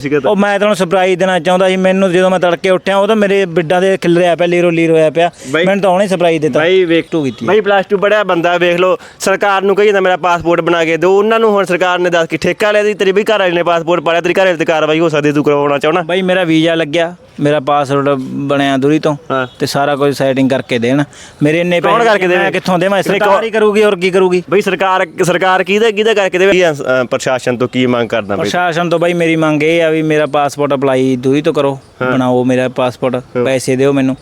ਸੀਗਾ ਤਾਂ। ਉਹ ਮੈਂ ਤੁਹਾਨੂੰ ਸਰਪ੍ਰਾਈਜ਼ ਦੇਣਾ ਚਾਹੁੰਦਾ ਸੀ ਮੈਨੂੰ ਜਦੋਂ ਮੈਂ ਤੜਕੇ ਉੱਠਿਆ ਉਹ ਤਾਂ ਮੇਰੇ ਬਿੱਡਾਂ ਦੇ ਖਿਲਰਿਆ ਪਿਆ ਲੀਰੋ ਲੀਰ ਹੋਇਆ ਪਿਆ। ਬਾਈ- ਮੈਨੂੰ ਤਾਂ ਉਹਨੇ ਸਰਪ੍ਰਾਈਜ਼ ਦਿੱਤਾ। ਬਾਈ ਵੇਖ ਟੂ ਕੀਤੀ ਬਾਈ ਪਲੱਸ 2 ਪੜਿਆ ਬੰਦਾ ਵੇਖ ਲਓ ਸਰਕਾਰ ਨੂੰ ਕਹੀ ਜਾਂਦਾ ਮੇਰਾ ਪਾਸਪੋਰਟ ਬਣਾ ਕੇ ਦਿਓ। ਉਹਨਾਂ ਨੂੰ ਹੁਣ ਸਰਕਾਰ ਨੇ ਦੱਸ ਕੇ ਠੇਕਾ ਲਿਆ ਦੀ ਤੇਰੀ ਵੀ ਘਰ ਵਾਲੇ ਨੇ ਪਾਸਪੋਰਟ ਪਾੜਿਆ ਤੇਰੀ ਘਰ ਵਾਲੇ ਤੇ ਕਾਰਵਾਈ ਹੋ ਸਕਦੀ ਤੂੰ ਕਰਵਾਉਣਾ ਚਾਹਣਾ ਬਾਈ ਮੇਰਾ ਵੀਜ਼ਾ ਲੱਗਿਆ ਮੇਰਾ ਪਾਸਵਰਡ ਬਣਿਆ ਦੂਰੀ ਤੋਂ ਹਾਂ। ਤੇ ਸਾਰਾ ਕੁਝ ਸੈਟਿੰਗ ਕਰਕੇ ਦੇਣ। ਮੇਰੇ ਇੰਨੇ ਕੌਣ ਕਰਕੇ ਦੇਵੇ? ਮੈਂ ਕਿੱਥੋਂ ਦੇਵਾਂ? ਨਹੀਂ, ਸਰਕਾਰ ਹੀ ਕਰੂਗੀ ਔਰ ਕੀ ਕਰੂਗੀ? ਬਈ ਸਰਕਾਰ ਸਰਕਾਰ ਕਿਹਦਾ ਕਿਹਦਾ ਕਰਕੇ ਦੇਵੇ? ਪ੍ਰਸ਼ਾਸਨ ਤੋਂ ਕੀ ਮੰਗ ਕਰਦਾ ਬਈ? ਪ੍ਰਸ਼ਾਸਨ ਤੋਂ ਬਾਈ ਮੇਰੀ ਮੰਗ ਇਹ ਆ ਵੀ ਮੇਰਾ ਪਾਸਪੋਰਟ ਅਪਲਾਈ ਦੂਰੀ ਤੋਂ ਕਰੋ ਬਣਾਓ ਮੇਰਾ ਪਾਸਪੋਰਟ ਪੈਸੇ ਦਿਓ ਮੈਨੂੰ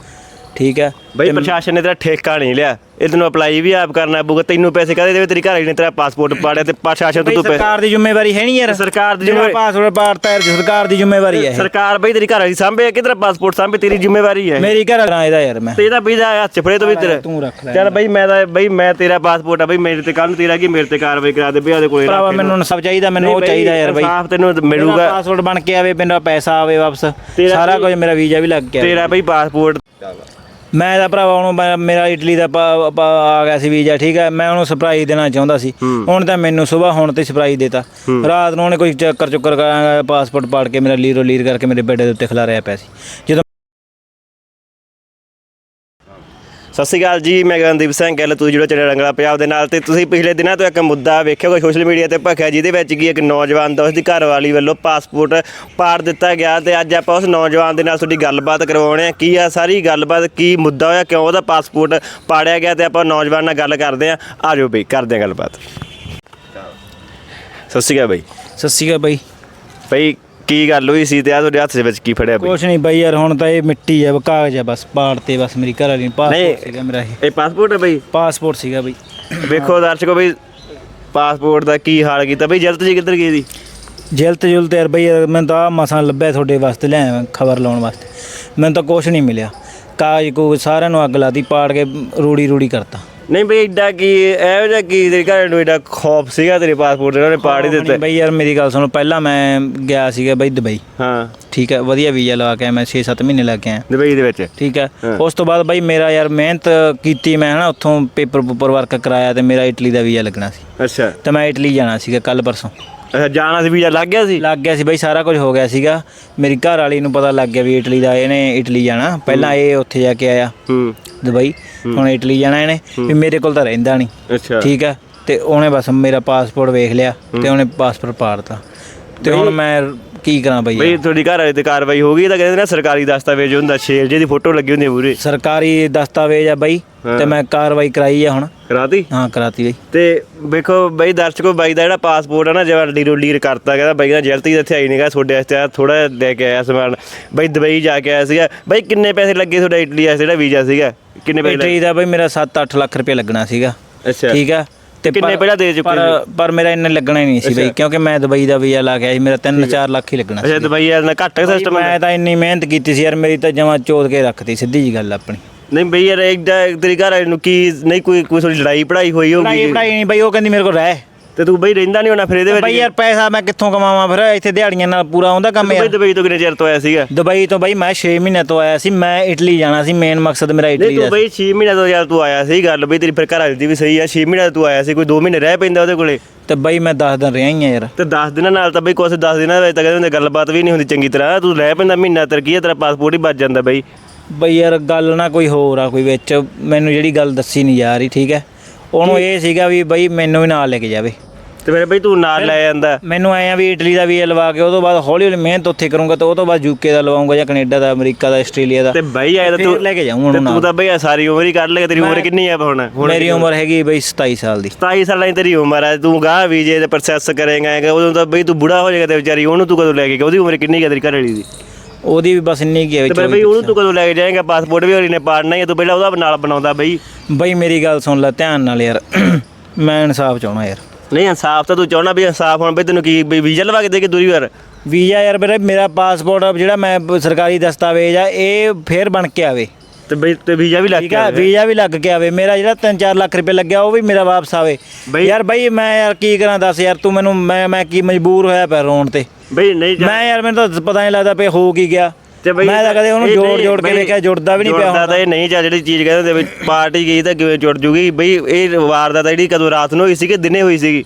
ਠੀਕ ਹੈ। ਬਈ ਪ੍ਰਸ਼ਾਸਨ ਨੇ ਤੇਰਾ ਠੇਕਾ ਨਹੀਂ ਲਿਆ। ਇਹ ਤੈਨੂੰ ਅਪਲਾਈ ਵੀ ਆਪ ਕਰਨਾ ਪਊਗਾ ਤੈਨੂੰ ਪੈਸੇ ਕਾਹਦੇ ਦੇਵੇ? ਤੇਰੀ ਘਰ ਵਾਲੀ ਨੇ ਤੇਰਾ ਪਾਸਪੋਰਟ ਪਾੜਿਆ ਤੇ ਪ੍ਰਸ਼ਾਸਨ ਤੋਂ ਤੂੰ ਪੈਸੇ ਸਰਕਾਰ ਦੀ ਜ਼ਿੰਮੇਵਾਰੀ ਹੈ ਨਹੀਂ ਯਾਰ। ਸਰਕਾਰ ਦੀ ਜਿਹੜਾ ਜ਼ਿੰਮੇਵਾਰੀ- ਪਾਸਪੋਰਟ ਪਾੜਤਾ ਯਾਰ ਸਰਕਾਰ ਦੀ ਜ਼ਿੰਮੇਵਾਰੀ ਹੈ ਇਹ। ਸਰਕਾਰ ਬਈ ਤੇਰੀ ਘਰ ਵਾਲੀ ਸਾਂਭੇ ਕਿ ਤੇਰਾ ਪਾਸਪੋਰਟ ਸਾਂਭੇ? ਤੇਰੀ ਜ਼ਿੰਮੇਵਾਰੀ ਹੈ ਮੇਰੀ ਘਰ ਵਾਲਾ ਇਹਦਾ ਯਾਰ ਮੈਂ। ਤੇ ਇਹਦਾ ਵੀਜ਼ਾ ਹੱਥ 'ਚ ਫੜੇ ਤੋਂ ਵੀ ਤੇਰਾ। ਤੂੰ ਰੱਖ ਲੈ ਚੱਲ ਬਈ ਮੈਂ ਤਾਂ ਬਈ ਮੈਂ ਤੇਰਾ ਪਾਸਪੋਰਟ ਆ ਬਈ ਮੇਰੇ ਤੇ ਕੱਲ ਨੂੰ ਤੇਰਾ ਕੀ ਮੇਰੇ ਤੇ ਕਾਰਵਾਈ ਕਰਾ ਦੇ ਬਈ ਉਹਦੇ ਕੋਲੇ ਭਰਾਵਾ ਮੈਨੂੰ ਇਨਸਾਫ ਚਾਹੀਦਾ ਮੈਨੂੰ ਉਹ ਚਾਹੀਦਾ ਯਾਰ ਬਾਈ। ਸਾਫ਼ ਤੈਨੂੰ ਮਿਲੂਗਾ। ਪਾਸਪੋਰਟ ਬਣ ਕੇ ਆਵੇ ਮੇਰਾ ਪੈਸਾ ਆਵੇ ਵਾਪਸ। ਸਾਰਾ ਕੁਝ ਮੇਰਾ ਵੀਜ਼ਾ ਵੀ ਲੱਗ ਗਿਆ। ਤੇਰਾ ਬਈ ਪਾਸਪੋਰਟ ਮੈਂ ਤਾਂ ਭਰਾਵਾ ਉਹਨੂੰ ਮੈਂ- ਮੇਰਾ ਇਟਲੀ ਦਾ ਪਾ- ਪਾ- ਆ ਗਿਆ ਸੀ ਵੀਜ਼ਾ ਠੀਕ ਹੈ? ਮੈਂ ਉਹਨੂੰ ਸਰਪ੍ਰਾਈਜ਼ ਦੇਣਾ ਚਾਹੁੰਦਾ ਸੀ। ਹੁਣ ਤਾਂ ਮੈਨੂੰ ਸਵੇਰ ਹੁਣ ਤੇ ਸਰਪ੍ਰਾਈਜ਼ ਦੇਤਾ। ਰਾਤ ਨੂੰ ਉਹਨੇ ਕੋਈ ਚੱਕਰ ਚੁੱਕਰ ਕਰਾਂਗਾ ਪਾਸਪੋਰਟ ਪਾੜ ਕੇ ਮੇਰਾ ਲੀਰੋ ਲੀਰ ਕਰਕੇ ਮੇਰੇ ਬੈੱਡ ਦੇ ਉੱਤੇ ਖਿਲਾਰਿਆ ਪਿਆ ਸੀ। ਜਦੋਂ ਸਤਿ ਸ਼੍ਰੀ ਅਕਾਲ ਜੀ ਮੈਂ ਗਗਨਦੀਪ ਸਿੰਘ ਗੱਲ ਤੁਸੀਂ ਜਿਹੜਾ ਚੜੇ ਰੰਗਲਾ ਪੰਜਾਬ ਦੇ ਨਾਲ ਤੇ ਤੁਸੀਂ ਪਿਛਲੇ ਦਿਨਾਂ ਤੋਂ ਇੱਕ ਮੁੱਦਾ ਵੇਖਿਆ ਹੋਗਾ ਸੋਸ਼ਲ ਮੀਡੀਆ ਤੇ ਭਖਿਆ ਜਿਹਦੇ ਵਿੱਚ ਕੀ ਇੱਕ ਨੌਜਵਾਨ ਦਾ ਉਸਦੀ ਘਰਵਾਲੀ ਵੱਲੋਂ ਪਾਸਪੋਰਟ ਪਾੜ ਦਿੱਤਾ ਗਿਆ ਤੇ ਅੱਜ ਆਪਾਂ ਉਸ ਨੌਜਵਾਨ ਦੇ ਨਾਲ ਤੁਹਾਡੀ ਗੱਲਬਾਤ ਕਰਵਾਉਣੇ ਆ। ਕੀ ਆ ਸਾਰੀ ਗੱਲਬਾਤ ਕੀ ਮੁੱਦਾ ਹੋਇਆ ਕਿਉਂ ਉਹਦਾ ਪਾਸਪੋਰਟ ਪਾੜਿਆ ਗਿਆ ਤੇ ਆਪਾਂ ਨੌਜਵਾਨ ਨਾਲ ਗੱਲ ਕਰਦੇ ਆ। ਆਜੋ ਬਈ ਕਰਦੇ ਆ ਗੱਲਬਾਤ। ਸਤਿ ਸ਼੍ਰੀ ਅਕਾਲ ਬਈ। ਸਤਿ ਸ਼੍ਰੀ ਅਕਾਲ ਬਾਈ। ਬਈ ਕੀ ਗੱਲ ਹੋਈ ਸੀ ਤੇ ਆ ਤੁਹਾਡੇ ਹੱਥ ਦੇ ਵਿੱਚ ਕੀ ਫੜਿਆ ਬਈ ਕੁਛ ਨਹੀਂ ਬਾਈ ਯਾਰ ਹੁਣ ਤਾਂ ਇਹ ਮਿੱਟੀ ਆ ਕਾਗਜ਼ ਆ ਬਸ ਪਾੜ ਤੇ ਬਸ ਮੇਰੀ ਘਰ ਵਾਲੀ ਨੇ ਪਾਸਪੋਰਟ। ਸੀਗਾ ਮੇਰਾ ਇਹ। ਇਹ ਪਾਸਪੋਰਟ ਹੈ ਬਈ? ਪਾਸਪੋਰਟ ਸੀਗਾ ਬਾਈ। ਵੇਖੋ ਦਰਸ਼ਕੋ ਬਈ ਪਾਸਪੋਰਟ ਦਾ ਕੀ ਹਾਲ ਕੀਤਾ? ਬਈ ਜਲਦ ਜੀ ਕਿੱਧਰ ਗਈ ਦੀ ਜਲਤ ਜੁਲਤ ਯਾਰ ਬਈ ਯਾਰ ਮੈਨੂੰ ਤਾਂ ਮਸਾਂ ਲੱਭਿਆ ਤੁਹਾਡੇ ਵਾਸਤੇ ਲਿਆਇਆ ਖਬਰ ਲਾਉਣ ਵਾਸਤੇ। ਮੈਨੂੰ ਤਾਂ ਕੁਛ ਨਹੀਂ ਮਿਲਿਆ। ਕਾਗਜ਼ ਕੋ ਸਾਰਿਆਂ ਨੂੰ ਅੱਗ ਲਾਤੀ ਪਾੜ ਕੇ ਰੂੜੀ ਰੂੜੀ ਕਰਤਾ। ਨਹੀਂ ਬਈ ਏਡਾ ਕੀ ਇਹੋ ਜਿਹਾ ਕੀ ਤੇਰੇ ਘਰ ਨੂੰ ਏਡਾ ਖੌਫ ਸੀਗਾ ਤੇਰੇ ਪਾਸਪੋਰਟ ਇਹਨਾਂ ਨੇ ਪਾੜ ਹੀ ਦਿੱਤਾ। ਬਈ ਯਾਰ ਮੇਰੀ ਗੱਲ ਸੁਣੋ ਪਹਿਲਾਂ ਮੈਂ ਗਿਆ ਸੀਗਾ ਬਈ ਦੁਬਈ। ਹਾਂ। ਠੀਕ ਹੈ ਵਧੀਆ ਵੀਜ਼ਾ ਲਵਾ ਕੇ ਆਇਆ ਮੈਂ 6-7 ਮਹੀਨੇ ਲੱਗ ਕੇ ਆਇਆ ਦੁਬਈ ਦੇ ਵਿੱਚ? ਠੀਕ ਹੈ ਹਾਂ। ਉਸ ਤੋਂ ਬਾਅਦ ਬਈ ਮੇਰਾ ਯਾਰ ਮਿਹਨਤ ਕੀਤੀ ਮੈਂ ਹਨਾ ਉੱਥੋਂ ਪੇਪਰ ਪੂਪਰ ਵਰਕ ਕਰਾਇਆ ਤੇ ਮੇਰਾ ਇਟਲੀ ਦਾ ਵੀਜ਼ਾ ਲੱਗਣਾ ਸੀ। ਅੱਛਾ। ਤੇ ਮੈਂ ਇਟਲੀ ਜਾਣਾ ਸੀਗਾ ਕੱਲ ਪਰਸੋਂ। ਅੱਛਾ ਜਾਣਾ ਸੀ ਵੀਜ਼ਾ ਲੱਗ ਗਿਆ ਸੀ? ਲੱਗ ਗਿਆ ਸੀ ਬਈ ਸਾਰਾ ਕੁਝ ਹੋ ਗਿਆ ਸੀਗਾ। ਮੇਰੀ ਘਰ ਵਾਲੀ ਨੂੰ ਪਤਾ ਲੱਗ ਗਿਆ ਵੀ ਇਟਲੀ ਦਾ ਇਹਨੇ ਇਟਲੀ ਜਾਣਾ। ਪਹਿਲਾਂ ਇਹ ਉੱਥੇ ਜਾ ਕੇ ਆਇਆ। ਹੂੰ। ਦੁਬਈ ਹੁਣ ਇਟਲੀ ਜਾਣਾ ਇਹਨੇ। ਵੀ ਮੇਰੇ ਕੋਲ ਤਾਂ ਰਹਿੰਦਾ ਨਹੀਂ। ਅੱਛਾ। ਠੀਕ ਹੈ ਤੇ ਉਹਨੇ ਬਸ ਮੇਰਾ ਪਾਸਪੋਰਟ ਵੇਖ ਲਿਆ ਤੇ ਉਹਨੇ ਪਾਸਪੋਰਟ ਪਾੜਤਾ। ਤੇ ਹੁਣ ਮੈਂ ਕੀ ਕਰਾਂ ਬਈ ਬਈ ਤੁਹਾਡੀ ਘਰ ਵਾਲੇ ਤੇ ਕਾਰਵਾਈ ਹੋ ਗਈ ਤਾਂ ਕਹਿੰਦੇ ਨੇ ਸਰਕਾਰੀ ਦਸਤਾਵੇਜ਼ ਹੁੰਦਾ ਸ਼ੇਰ ਜਿਹਦੀ ਫੋਟੋ ਲੱਗੀ ਹੁੰਦੀ ਪੂਰੀ। ਸਰਕਾਰੀ ਦਸਤਾਵੇਜ਼ ਆ ਬਈ। ਤੇ ਮੈਂ ਕਾਰਵਾਈ ਕਰਾਈ ਆ ਹੁਣ। ਕਰਾਤੀ? ਹਾਂ ਕਰਾਤੀ ਬਈ। ਤੇ ਵੇਖੋ ਬਈ ਦਰਸ਼ਕੋ ਬਾਈ ਦਾ ਜਿਹੜਾ ਪਾਸਪੋਰਟ ਹੈ ਨਾ ਜਿਵੇਂ ਲੀਰੋ ਲੀਰ ਕਰਤਾ ਕਹਿੰਦਾ ਬਾਈ ਦਾ ਜਲਤੀ ਇੱਥੇ ਆਈ ਨਹੀਂਗਾ ਤੁਹਾਡੇ ਵਾਸਤੇ ਥੋੜਾ ਲੈ ਕੇ ਆਇਆ ਸਮਾਨ। ਬਈ ਦੁਬਈ ਜਾ ਕੇ ਆਇਆ ਸੀਗਾ। ਬਈ ਕਿੰਨੇ ਪੈਸੇ ਲੱਗੇ ਤੁਹਾਡਾ ਇਟਲੀ ਵਾਸਤੇ ਜਿਹੜਾ ਵੀਜ਼ਾ ਸੀਗਾ? ਕਿੰਨੇ ਪੈਸੇ ਲੱਗੇ? ਇਟਲੀ ਦਾ ਬਈ ਮੇਰਾ 7-8 ਲੱਖ ਰੁਪਏ ਲੱਗਣਾ ਸੀਗਾ। ਅੱਛਾ। ਠੀਕ ਆ? ਤੇ ਕਿੰਨੇ ਪਰ- ਪਹਿਲਾਂ ਦੇ ਚੁੱਕੇ ਪਰ ਪਰ ਮੇਰਾ ਇੰਨੇ ਲੱਗਣਾ ਹੀ ਨਹੀਂ ਸੀ ਬਈ ਕਿਉਂਕਿ ਮੈਂ ਦੁਬਈ ਦਾ ਵੀਜ਼ਾ ਲਾ ਕੇ ਆਇਆ ਸੀ ਮੇਰਾ 3-4 ਲੱਖ ਹੀ ਲੱਗਣਾ ਸੀ। ਅੱਛਾ ਦੁਬਈ ਵਾਲਾ ਘੱਟ ਸਿਸਟਮ ਮੈਂ ਤਾਂ ਇੰਨੀ ਮਿਹਨਤ ਕੀਤੀ ਸੀ ਯਾਰ ਮੇਰੀ ਤਾਂ ਜਮਾ ਚੋਦ ਕੇ ਰੱਖਤੀ ਸਿੱਧੀ ਜੀ ਗੱਲ ਆਪਣੀ। ਨਹੀਂ ਬਈ ਯਾਰ ਇੱਡਾ ਤੇਰੀ ਘਰ ਵਾਲੇ ਨੂੰ ਕੀ ਨਹੀਂ ਕੋਈ ਕੋਈ ਥੋੜੀ ਲੜਾਈ ਪੜਾਈ ਹੋਈ ਪੜਾਈ ਹੋਊਗੀ ਪੜਾਈ ਨਹੀਂ ਬਈ ਉਹ ਕਹਿੰਦੀ ਮੇਰੇ ਕੋਲ ਰਹਿ। ਤੇ ਤੂੰ ਬਈ ਰਹਿੰਦਾ ਨਹੀਂ ਹੋਣਾ ਫਿਰ ਇਹਦੇ ਵਿੱਚ ਬਈ ਯਾਰ ਪੈਸਾ ਮੈਂ ਕਿੱਥੋਂ ਕਮਾਵਾਂ ਫਿਰ? ਇੱਥੇ ਦਿਹਾੜੀਆਂ ਨਾਲ ਪੂਰਾ ਆਉਂਦਾ ਕੰਮ ਬਈ ਯਾਰ। ਦੁਬਈ ਤੋਂ ਕਿੰਨੇ ਚਿਰ ਤੋਂ ਆਇਆ ਸੀਗਾ? ਦੁਬਈ ਤੋਂ ਬਈ ਮੈਂ 6 ਮਹੀਨੇ ਤੋਂ ਆਇਆ ਸੀ ਮੈਂ ਇਟਲੀ ਜਾਣਾ ਸੀ ਮੇਨ ਮਕਸਦ ਮੇਰਾ ਇਟਲੀ ਤੂੰ ਦਾ ਬਈ 6 ਮਹੀਨੇ ਤੋਂ ਯਾਰ ਤੂੰ ਆਇਆ ਸੀ ਗੱਲ ਬਈ ਤੇਰੀ ਫਿਰ ਘਰ ਵਾਲੀ ਦੀ ਵੀ ਸਹੀ ਆ 6 ਮਹੀਨੇ ਤੋਂ ਤੂੰ ਆਇਆ ਸੀ ਕੋਈ 2 ਮਹੀਨੇ ਰਹਿ ਪੈਂਦਾ ਉਹਦੇ ਕੋਲੇ। ਤੇ ਬਈ ਮੈਂ 10 ਦਿਨ ਰਿਹਾ ਹੀ ਆ ਯਾਰ। ਤੇ 10 ਦਿਨਾਂ ਨਾਲ ਤਾਂ ਬਈ ਕੁਛ 10 ਦਿਨਾਂ ਵਿੱਚ ਤਾਂ ਕਹਿੰਦੇ ਹੁੰਦੇ ਗੱਲਬਾਤ ਵੀ ਨਹੀਂ ਹੁੰਦੀ ਚੰਗੀ ਤਰ੍ਹਾਂ। ਤੂੰ ਰਹਿ ਪੈਂਦਾ ਮਹੀਨਾ ਤੇਰਾ ਕੀ ਆ ਤੇਰਾ ਪਾਸਪੋਰਟ ਹੀ ਬਚ ਜਾਂਦਾ ਬਈ। ਬਈ ਯਾਰ ਗੱਲ ਨਾ ਕੋਈ ਹੋਰ ਆ ਕੋਈ ਵਿੱਚ। ਮੈਨੂੰ ਜਿਹੜੀ ਗੱਲ ਦੱਸੀ ਨਹੀਂ ਜਾ ਰਹੀ ਠੀਕ ਹੈ? ਉਹਨੂੰ ਇਹ ਸੀਗਾ ਵੀ ਬਈ ਮੈਨੂੰ ਵੀ ਨਾਲ ਲੈ ਕੇ ਜਾਵੇ। ਤੇ ਫਿਰ ਬਈ ਤੂੰ ਨਾਲ ਲੈ ਜਾਂਦਾ। ਮੈਨੂੰ ਆਇਆ ਵੀ ਇਟਲੀ ਦਾ ਵੀ ਲਵਾ ਕੇ ਉਹ ਤੋਂ ਬਾਅਦ ਹੌਲੀ ਹੌਲੀ ਮਿਹਨਤ ਉੱਥੇ ਕਰੂੰਗਾ ਤੇ ਉਹ ਤੋਂ ਬਾਅਦ ਯੂਕੇ ਦਾ ਲਵਾਉਂਗਾ ਜਾਂ ਕੈਨੇਡਾ ਦਾ ਅਮਰੀਕਾ ਦਾ ਆਸਟ੍ਰੇਲੀਆ ਦਾ। ਤੇ ਬਈ ਆਇਆ ਤਾਂ ਤੂੰ ਲੈ ਕੇ ਜਾਊਂ ਤੇ ਉਹਨੂੰ ਤੂੰ ਨਾਲ। ਤਾਂ ਬਈ ਆਹ ਸਾਰੀ ਉਮਰ ਹੀ ਕੱਢ ਲੇਗਾ ਤੇਰੀ ਉਮਰ ਕਿੰਨੀ ਆ ਹੁਣ? ਮੇਰੀ ਉਮਰ? ਹੈਗੀ ਬਈ 27 ਸਾਲ ਦੀ। 27 ਸਾਲਾਂ ਦੀ ਤੇਰੀ ਉਮਰ ਹੈ ਤੂੰ ਗਾਹ ਵੀਜ਼ੇ ਦੇ ਪ੍ਰੋਸੈਸ ਕਰੇਗਾ ਉਦੋਂ ਤਾਂ ਬਈ ਤੂੰ ਬੁੜਾ ਹੋ ਜਾਏਗਾ ਤੇ ਵਿਚਾਰੀ ਉਹਨੂੰ ਤੂੰ ਕਦੋਂ ਲੈ ਕੇ ਗਿਆ? ਉਹਦੀ ਉਮਰ ਕਿੰਨੀ ਹੈ ਤੇਰੀ ਘਰ ਵਾਲੀ ਦੀ? ਉਹਦੀ ਵੀ ਬਸ ਇੰਨੀ ਕੀ ਹੈ ਤੇ ਬਈ ਉਹਨੂੰ ਤੂੰ ਕਦੋਂ ਲੈ ਕੇ ਜਾਏਗਾ? ਪਾਸਪੋਰਟ ਵੀ ਅਗਲੀ ਨੇ ਪਾੜਨਾ ਹੀ ਆ, ਤੂੰ ਪਹਿਲਾਂ ਉਹਦਾ ਨਾਲ ਬਣਾਉਂਦਾ ਬਈ। ਬਈ ਮੇਰੀ ਗੱਲ ਸੁਣ ਲੈ ਧਿਆਨ ਨਾਲ ਯਾਰ ਮੈਂ ਇਨਸਾਫ ਚਾਹਣਾ ਯਾਰ। ਨਹੀਂ ਇਨਸਾਫ ਤਾਂ ਤੂੰ ਚਾਹਣਾ ਵੀ ਇਨਸਾਫ ਹੁਣ ਬਈ ਤੈਨੂੰ ਕੀ ਵੀਜ਼ਾ ਲਵਾ ਕੇ ਦੇ ਕੇ ਦੂਰੀ ਵਾਰ? ਵੀਜ਼ਾ ਯਾਰ ਵੀਰੇ ਮੇਰਾ ਪਾਸਪੋਰਟ ਜਿਹੜਾ ਮੈਂ ਸਰਕਾਰੀ ਦਸਤਾਵੇਜ਼ ਆ ਇਹ ਫੇਰ ਬਣ ਕੇ ਆਵੇ। ਤੇ ਬਈ ਤੇ ਵੀਜ਼ਾ ਵੀ ਲੱਗ ਠੀਕ ਗਿਆ ਆ ਵੀਜ਼ਾ ਵੀ ਲੱਗ ਕੇ ਆਵੇ। ਮੇਰਾ ਜਿਹੜਾ 3-4 ਲੱਖ ਰੁਪਏ ਲੱਗਿਆ ਉਹ ਵੀ ਮੇਰਾ ਵਾਪਸ ਆਵੇ। ਬਈ- ਯਾਰ ਬਈ ਮੈਂ ਯਾਰ ਕੀ ਕਰਾਂ ਦੱਸ ਯਾਰ ਤੂੰ ਮੈਨੂੰ ਮੈਂ ਮੈਂ ਕੀ ਮਜਬੂਰ ਹੋਇਆ ਪਿਆ ਰੋਣ ਤੇ। ਬਈ ਨਹੀਂ ਜਾ- ਮੈਂ ਯਾਰ ਮੈਨੂੰ ਤਾਂ ਪਤਾ ਨਹੀਂ ਲੱਗਦਾ ਪਈ ਹੋ ਕੀ ਗਿਆ। ਤੇ ਬਈ ਮੈਂ ਤਾਂ ਕਦੇ ਉਹਨੂੰ ਇਹ ਜੋੜ ਨਹੀਂ- ਜੋੜ ਕੇ ਬਈ ਵੇਖਿਆ ਜੁੜਦਾ ਵੀ ਨਹੀਂ ਪਿਆ ਜੁੜਦਾ ਤਾਂ ਇਹ ਨਹੀਂ ਜਾਂ ਜਿਹੜੀ ਚੀਜ਼ ਕਹਿੰਦੇ ਹੁੰਦੇ ਵੀ ਪਾਰਟੀ ਗਈ ਤਾਂ ਕਿਵੇਂ ਜੁੜ ਜੂਗੀ? ਬਈ ਇਹ ਵਾਰਦਾਤ ਜਿਹੜੀ ਕਦੋਂ ਰਾਤ ਨੂੰ ਹੋਈ ਸੀ ਕਿ ਦਿਨੇ ਹੋਈ ਸੀਗੀ।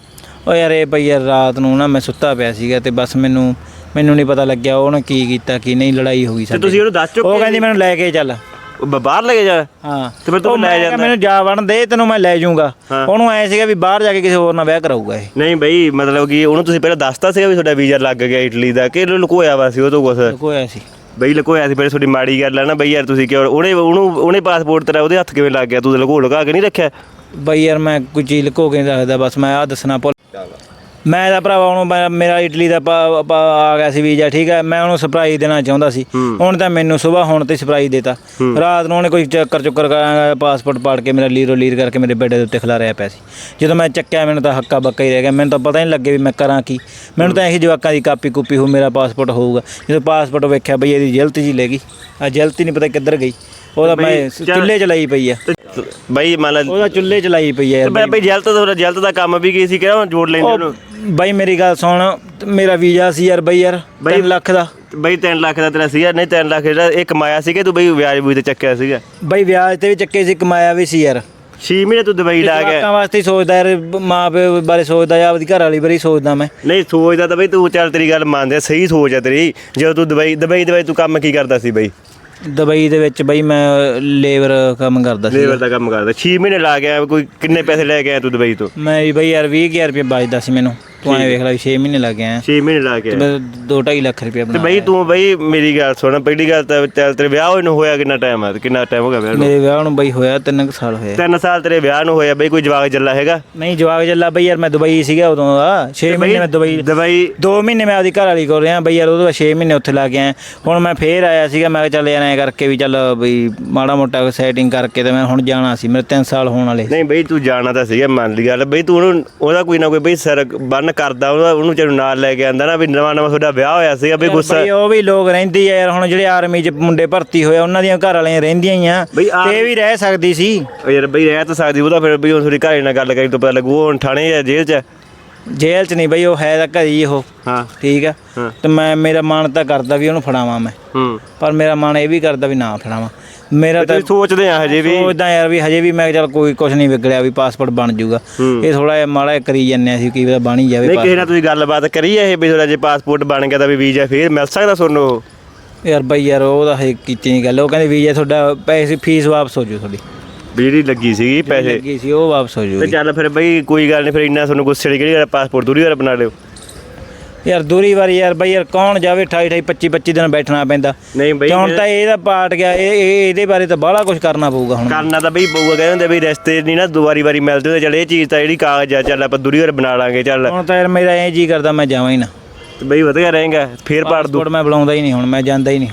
ਓ ਯਾਰ ਇਹ ਬਈ ਯਾਰ ਰਾਤ ਨੂੰ ਨਾ ਮੈਂ ਸੁੱਤਾ ਪਿਆ ਸੀਗਾ ਤੇ ਬਸ ਮੈਨੂੰ ਮੈਨੂੰ ਨਹੀਂ ਪਤਾ ਲੱਗਿਆ ਉਹਨੇ ਕੀ ਕੀਤਾ ਕੀ ਨਹੀਂ ਲੜਾਈ ਹੋ ਗਈ ਤੇ ਤੁਸੀਂ ਉਹਨੂੰ ਦੱਸ ਉਹ ਚੁੱਕੇ ਕਹਿੰਦੀ ਮੈਨੂੰ ਲੈ ਕੇ ਚੱਲ। ਉਹ ਬ- ਬਾਹਰ ਲੈ ਕੇ ਜਾ। ਹਾਂ। ਤੇ ਫਿਰ ਤੂੰ ਉਹ ਲੈ ਮੈਂ ਕਿਹਾ ਜਾਂਦਾ। ਮੈਨੂੰ ਜਾ ਵੜਨ ਦੇ ਤੈਨੂੰ ਮੈਂ ਲੈ ਜਾਊਂਗਾ। ਹਾਂ। ਉਹਨੂੰ ਐ ਸੀਗਾ ਵੀ ਬਾਹਰ ਜਾ ਕੇ ਕਿਸੇ ਹੋਰ ਨਾਲ ਵਿਆਹ ਕਰਾਊਗਾ ਇਹ। ਨਹੀਂ ਬਈ ਮਤਲਬ ਕਿ ਉਹਨੂੰ ਤੁਸੀਂ ਪਹਿਲਾਂ ਦੱਸਤਾ ਸੀਗਾ ਵੀ ਤੁਹਾਡਾ ਵੀਜ਼ਾ ਲੱਗ ਗਿਆ ਇਟਲੀ ਦਾ ਕਿ ਲੁਕੋਇਆ ਵਾ ਸੀ ਉਹ ਤੋਂ ਕੁਛ? ਕੋਇਆ ਸੀ। ਬਈ ਲੁਕੋਇਆ ਸੀ ਫਿਰ ਤੁਹਾਡੀ ਮਾੜੀ ਗੱਲ ਆ ਨਾ ਬਈ ਯਾਰ ਤੁਸੀਂ ਕਿਉਂ ਉਹਨੇ ਉਹਨੂੰ ਉਹਨੇ ਪਾਸਪੋਰਟ ਤੇਰਾ ਉਹਦੇ ਹੱਥ ਕਿਵੇਂ ਲੱਗ ਗਿਆ? ਤੂੰ ਲੁਕੋ ਲੁਕਾ ਕੇ ਨਹੀਂ ਰੱਖਿਆ? ਬਈ ਯਾਰ ਮੈਂ ਕੋਈ ਚੀਜ਼ ਲੁਕੋ ਕੇ ਨਹੀਂ ਰੱਖਦਾ ਬਸ ਮੈਂ ਆ ਦੱਸਣਾ ਭੁੱਲ ਮੈਂ ਤਾਂ ਭਰਾਵਾ ਉਹਨੂੰ ਮੈਂ- ਮੇਰਾ ਇਟਲੀ ਦਾ ਪਾ- ਪਾ- ਆ ਗਿਆ ਸੀ ਵੀਜ਼ਾ ਠੀਕ ਹੈ? ਮੈਂ ਉਹਨੂੰ ਸਰਪ੍ਰਾਈਜ਼ ਦੇਣਾ ਚਾਹੁੰਦਾ ਸੀ। ਹੁਣ ਤਾਂ ਮੈਨੂੰ ਸਵੇਰ ਹੁਣ ਤੇ ਸਰਪ੍ਰਾਈਜ਼ ਦੇਤਾ। ਰਾਤ ਨੂੰ ਉਹਨੇ ਕੋਈ ਚੱਕਰ ਚੁੱਕਰ ਕਰਾਂਗਾ ਪਾਸਪੋਰਟ ਪਾੜ ਕੇ ਮੇਰਾ ਲੀਰੋ ਲੀਰ ਕਰਕੇ ਮੇਰੇ ਬੈੱਡ ਦੇ ਉੱਤੇ ਖਿਲਾ ਰਿਹਾ ਪਿਆ ਸੀ। ਜਦੋਂ ਮੈਂ ਚੱਕਿਆ ਮੈਨੂੰ ਤਾਂ ਹੱਕਾ ਬੱਕਾ ਹੀ ਰਹਿ ਗਿਆ। ਮੈਨੂੰ ਤਾਂ ਪਤਾ ਹੀ ਨਹੀਂ ਲੱਗੇ ਵੀ ਮੈਂ ਕਰਾਂ ਕੀ। ਮੈਨੂੰ ਤਾਂ ਇਹੀ ਜਵਾਕਾਂ ਦੀ ਕਾਪੀ ਕੂਪੀ ਹੋ ਮੇਰਾ ਪਾਸਪੋਰਟ ਹੋਊਗਾ। ਜਦੋਂ ਪਾਸਪੋਰਟ ਵੇਖਿਆ ਬਈ ਇਹਦੀ ਜਲਤ ਜੀ ਲੈ ਗਈ। ਆ ਜਲਤ ਹੀ ਨਹੀਂ ਪਤਾ ਕਿੱਧਰ ਗਈ। ਉਹਦਾ ਮੈਂ ਚੁੱਲ੍ਹੇ ਚਲਾਈ ਪਈ ਆ। ਬਈ ਮੰਨ ਲੈ ਉਹਦਾ ਚੁੱਲ੍ਹੇ ਚਲਾਈ ਪਈ ਆ ਯਾਰ ਬਈ ਬਈ। ਜਲਤ ਦਾ ਜਲਤ ਦਾ ਕੰਮ ਵੀ ਕੀ ਸੀ? ਹੁਣ ਜੋੜ ਲੈਂਦੇ ਉਹਨੂੰ? ਬਾਈ ਮੇਰੀ ਗੱਲ ਸੁਣ ਮੇਰਾ ਵੀਜ਼ਾ ਸੀ ਯਾਰ ਬਈ ਯਾਰ 3 ਲੱਖ ਦਾ। ਬਈ 3 ਲੱਖ ਦਾ ਤੇਰਾ ਸੀਗਾ ਨਹੀਂ 3 ਲੱਖ ਜਿਹੜਾ ਇਹ ਕਮਾਇਆ ਸੀਗਾ ਤੂੰ ਬਈ ਵਿਆਜ ਬੂਜ ਤੇ ਚੱਕਿਆ ਸੀਗਾ। ਬਾਈ ਵਿਆਜ ਤੇ ਵੀ ਚੱਕੇ ਸੀ ਕਮਾਇਆ ਵੀ ਸੀ ਯਾਰ। 6 ਮਹੀਨੇ ਤੂੰ ਦੁਬਈ ਲਾ ਗਿਆ। ਜਵਾਕਾਂ ਵਾਸਤੇ ਹੀ ਸੋਚਦਾ ਯਾਰ ਮਾਂ ਪਿਓ ਬਾਰੇ ਸੋਚਦਾ ਜਾਂ ਆਪਦੀ ਘਰ ਵਾਲੀ ਬਾਰੇ ਹੀ ਸੋਚਦਾ ਮੈਂ। ਨਹੀਂ ਸੋਚਦਾ ਤਾਂ ਬਈ ਤੂੰ ਚੱਲ ਤੇਰੀ ਗੱਲ ਮੰਨਦੇ ਸਹੀ ਸੋਚ ਆ ਤੇਰੀ। ਜਦੋਂ ਤੂੰ ਦੁਬਈ ਦੁਬਈ ਦੇ ਵਿੱਚ ਤੂੰ ਕੰਮ ਕੀ ਕਰਦਾ ਸੀ ਬਈ? ਦੁਬਈ ਦੇ ਵਿੱਚ ਬਈ ਮੈਂ ਲੇਬਰ ਕੰਮ ਕਰਦਾ ਸੀ। ਲੇਬਰ ਦਾ ਕੰਮ ਕਰਦਾ। 6 ਮਹੀਨੇ ਲਾ ਗਿਆ ਕੋਈ ਕਿੰਨੇ ਪੈਸੇ ਲੈ ਕੇ ਆਇਆ ਤੂੰ ਦੁਬਈ ਤੋਂ? ਮੈਂ ਵੀ ਬਈ ਯਾਰ 20000 ਰੁਪਏ ਬਚਦਾ ਸੀ ਮੈਨੂੰ। ਤੂੰ ਐਂ ਵੇਖ ਲੈ 6 ਮਹੀਨੇ ਲੱਗ ਗਏ ਆ। 6 ਮਹੀਨੇ ਲਾ ਕੇ ਆਇਆ। 2.5 ਲੱਖ ਰੁਪਏ ਤੇ ਬਣਾ ਬਈ ਤੂੰ ਬਈ ਮੇਰੀ ਗੱਲ ਸੁਣ ਪਹਿਲੀ ਗੱਲ ਤਾਂ ਚੱਲ ਤੇਰੇ ਵਿਆਹ ਹੋਏ ਨੂੰ ਹੋਇਆ ਕਿੰਨਾ ਟਾਈਮ ਆ? ਕਿੰਨਾ ਟਾਈਮ ਹੋ ਗਿਆ ਵਿਆਹ ਨੂੰ? ਮੇਰੇ ਵਿਆਹ ਨੂੰ ਬਈ ਹੋਇਆ 3 ਸਾਲ ਹੋਏ ਤਿੰਨ ਸਾਲ ਤੇਰੇ ਵਿਆਹ ਨੂੰ ਹੋਇਆ ਬਈ ਕੋਈ ਜਵਾਕ ਜੱਲਾ ਹੈਗਾ? ਨਹੀਂ ਜਵਾਕ ਜੱਲਾ ਬਈ ਯਾਰ ਮੈਂ ਦੁਬਈ ਸੀਗਾ ਉਦੋਂ ਦਾ। 6 ਮਹੀਨੇ ਮੈਂ ਦੁਬਈ ਦੁਬਈ ਦੋ ਮਹੀਨੇ ਮੈਂ ਆਪਦੀ ਘਰ ਵਾਲੀ ਕੋਲ ਰਿਹਾ ਬਈ ਯਾਰ ਬਾਅਦ 6 ਮਹੀਨੇ ਉੱਥੇ ਲਾ ਕੇ ਆਇਆ ਹੁਣ ਮੈਂ ਫੇਰ ਆਇਆ ਸੀਗਾ ਮੈਂ ਕਿਹਾ ਚੱਲ ਯਾਰ ਐਂ ਕਰਕੇ ਵੀ ਚੱਲ ਬਈ ਮਾੜਾ ਮੋਟਾ ਸੈਟਿੰਗ ਕਰਕੇ ਤੇ ਮੈਂ ਹੁਣ ਜਾਣਾ ਸੀ ਮੇਰੇ 3 ਸਾਲ ਹੋਣ ਵਾਲੇ। ਨਹੀਂ ਬਈ ਤੂੰ ਜਾਣਾ ਤਾਂ ਸੀਗਾ ਮੰਨ ਲਈ ਗੱਲ। ਬਈ ਤੂੰ ਉਹਦਾ ਕੋਈ ਨਾ ਕੋਈ ਬਈ ਸਿਰ ਬੰਨ ਕਰਦਾ ਉਹਦਾ ਉਹਨੂੰ ਚੈਨੂੰ ਨਾਲ ਲੈ ਕੇ ਆਂਦਾ ਨਾ ਵੀ ਨਵਾਂ ਨਵਾਂ ਤੁਹਾਡਾ ਵਿਆਹ ਹੋਇਆ ਸੀਗਾ ਬਈ ਗੁੱਸਾ ਬਈ ਉਹ ਵੀ ਲੋਕ ਰਹਿੰਦੀ ਆ ਯਾਰ ਹੁਣ ਜਿਹੜੇ ਆਰਮੀ 'ਚ ਮੁੰਡੇ ਭਰਤੀ ਹੋਏ ਆ, ਉਹਨਾਂ ਦੀਆਂ ਘਰ ਵਾਲੀਆਂ ਰਹਿੰਦੀਆਂ ਹੀ ਆ ਬਈ ਆਰ- ਤੇ ਇਹ ਵੀ ਰਹਿ ਸਕਦੀ ਸੀ। ਉਹ ਯਾਰ ਬਈ ਰਹਿ ਤਾਂ ਸਕਦੀ ਉਹਦਾ ਫਿਰ ਬਈ ਉਹ ਤੁਹਾਡੀ ਘਰੇ ਨਾਲ ਗੱਲ ਕਰੀ ਤੋਂ ਪਤਾ ਲੱਗੂ ਉਹ ਹੁਣ ਥਾਣੇ ਜਾਂ ਜੇਲ੍ਹ 'ਚ ਹੈ। ਜੇਲ੍ਹ 'ਚ ਨਹੀਂ ਬਈ ਉਹ ਹੈ ਤਾਂ ਘਰ ਹੀ ਉਹ। ਹਾਂ। ਠੀਕ ਆ? ਹਾਂ। ਤੇ ਮੈਂ ਮੇਰਾ ਮਨ ਤਾਂ ਕਰਦਾ ਵੀ ਉਹਨੂੰ ਫੜਾਵਾਂ ਮੈਂ। ਹੂੰ। ਪਰ ਮੇਰਾ ਮਨ ਇਹ ਵੀ ਕਰਦਾ ਵੀ ਨਾ ਫੜਾਵਾਂ। ਮੇਰਾ ਤਾਂ ਤੁਸੀਂ ਸੋਚਦੇ ਆ ਹਜੇ ਵੀ। ਸੋਚਦਾ ਯਾਰ ਵੀ ਹਜੇ ਵੀ ਮੈਂ ਚੱਲ ਕੋਈ ਕੁਝ ਨਹੀਂ ਵਿਗੜਿਆ ਵੀ ਪਾਸਪੋਰਟ ਬਣ ਜਾਊਗਾ। ਇਹ ਥੋੜਾ ਜਿਹਾ ਮਾੜਾ ਕਰੀ ਜੰਨੇ ਸੀ ਕੀ ਪਤਾ ਬਣ ਹੀ ਜਾਵੇ ਨਹੀਂ ਕਿਸੇ ਨਾਲ ਤੁਸੀਂ ਗੱਲਬਾਤ ਕਰੀ ਇਹ ਵੀ ਤੁਹਾਡਾ ਜੇ ਪਾਸਪੋਰਟ ਬਣ ਗਿਆ ਤਾਂ ਵੀ ਵੀਜ਼ਾ ਫੇਰ ਮਿਲ ਸਕਦਾ ਤੁਹਾਨੂੰ ਉਹ? ਯਾਰ ਬਈ ਯਾਰ ਉਹਦਾ ਹਜੇ ਕੀਤੀ ਨਹੀਂ ਗੱਲ। ਉਹ ਕਹਿੰਦੇ ਵੀਜ਼ਾ ਤੁਹਾਡਾ ਪੈਸੇ ਫੀਸ ਵਾਪਸ ਹੋ ਜੂ ਤੁਹਾਡੀ। ਜਿਹੜੀ ਲੱਗੀ ਸੀਗੀ ਪੈਸੇ। ਲੱਗੀ ਸੀ ਉਹ ਵਾਪਸ ਹੋ ਤੇ ਜੂਗੀ ਚੱਲ ਫਿਰ ਬਈ ਕੋਈ ਗੱਲ ਨਹੀਂ ਫਿਰ ਇੰਨਾ ਤੁਹਾਨੂੰ ਗੁੱਸੇ ਦੀ ਕਿਹੜੀ ਗੱਲ ਪਾਸਪੋਰਟ ਦੂਰੀ ਵਾਰ ਬਣਾ ਲਿਓ। ਯਾਰ ਦੂਰੀ ਵਾਰੀ ਯਾਰ ਬਈ ਯਾਰ ਕੌਣ ਜਾਵੇ 28 28 25 25 ਦਿਨ ਬੈਠਣਾ ਪੈਂਦਾ। ਨਹੀਂ ਬਈ ਹੁਣ ਤਾਂ ਇਹਦਾ ਪਾਟ ਗਿਆ ਇਹ ਇਹ- ਇਹਦੇ ਬਾਰੇ ਤਾਂ ਬਾਹਲਾ ਕੁਝ ਕਰਨਾ ਪਊਗਾ ਹੁਣ। ਕਰਨਾ ਤਾਂ ਬਈ ਪਊਗਾ ਕਹਿੰਦੇ ਹੁੰਦੇ ਬਈ ਰਸਤੇ ਨਹੀਂ ਨਾ ਦੁਬਾਰੀ ਵਾਰੀ ਮਿਲਦੇ ਹੁੰਦੇ ਚੱਲ ਇਹ ਚੀਜ਼ ਤਾਂ ਜਿਹੜੀ ਕਾਗਜ਼ ਆ ਚੱਲ ਆਪਾਂ ਦੂਰੀ ਵਾਰ ਬਣਾ ਲਾਂਗੇ ਚੱਲ। ਹੁਣ ਤਾਂ ਯਾਰ ਮੇਰਾ ਇਹ ਜੀ ਕਰਦਾ ਮੈਂ ਜਾਵਾਂ ਹੀ ਨਾ। ਤੇ ਬਈ ਵਧੀਆ ਰਹੇਗਾ ਫੇਰ ਪਾੜ ਦੂ। ਪਾਸਪੋਰਟ ਮੈਂ ਬੁਲਾਉਂਦਾ ਹੀ ਨਹੀਂ ਹੁਣ ਮੈਂ ਜਾਂਦਾ ਹੀ ਨਹੀਂ